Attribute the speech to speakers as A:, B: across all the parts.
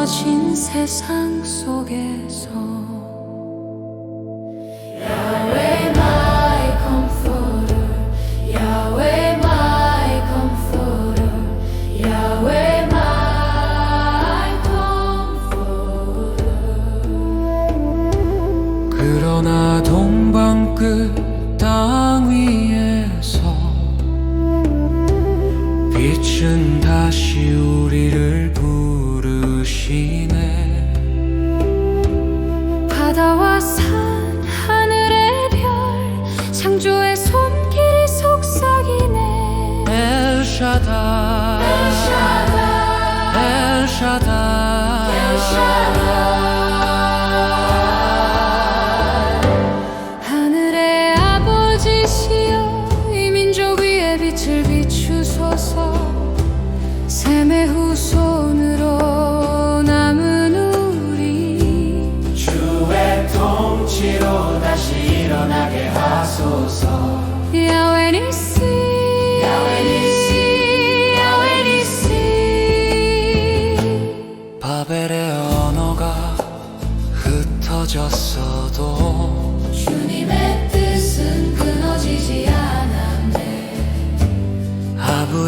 A: 무너진 세상 속에서 Yahweh my comforter Yahweh my comforter Yahweh my comforter
B: 그러나 동방 끝땅 위에서 빛은 다시 우리를 부르 시네
A: 바다와 산 하늘의 별 창조의 손길이 속삭이네.
B: 엘샤다 엘샤다
A: 하늘의 아버지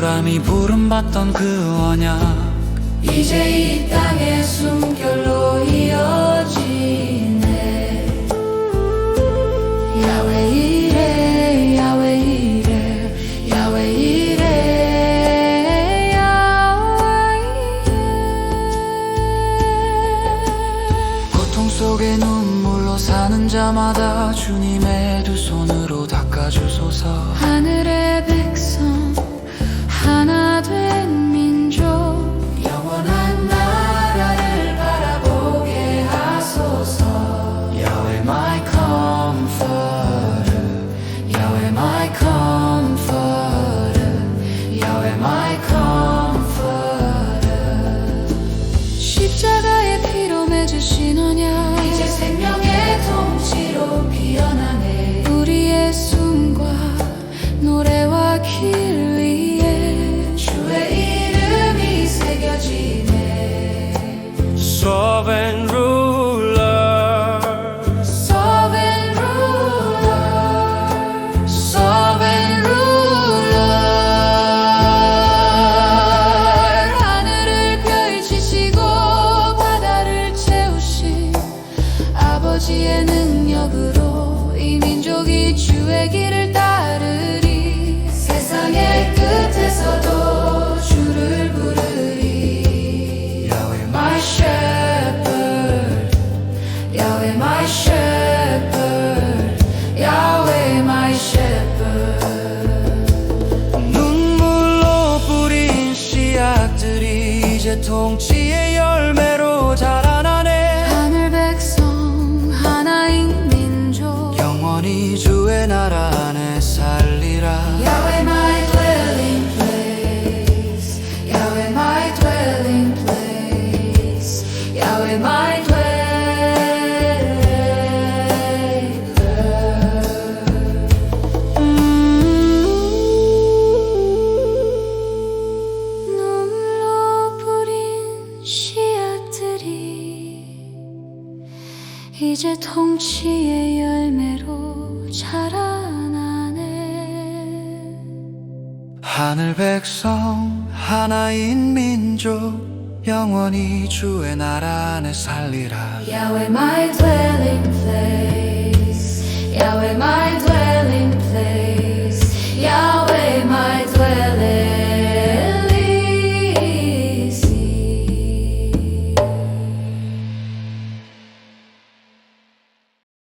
B: 아브람이 부름받던 그 언약.
A: 이제 이 땅의 숨결로 이어지네. 야외 이래 야외 이래 야외 이래 야외 이래
B: 고통 속에 눈물로 사는 자마다 주님의 두 손으로 닦아주소서.
A: 하늘의 백성 痛，记。 이제 통치의
B: 열매로 자라나네.
A: 하늘 백성 하나인 민족
B: 영원히 주의 나라 안에 살리라
A: Yahweh my dwelling place,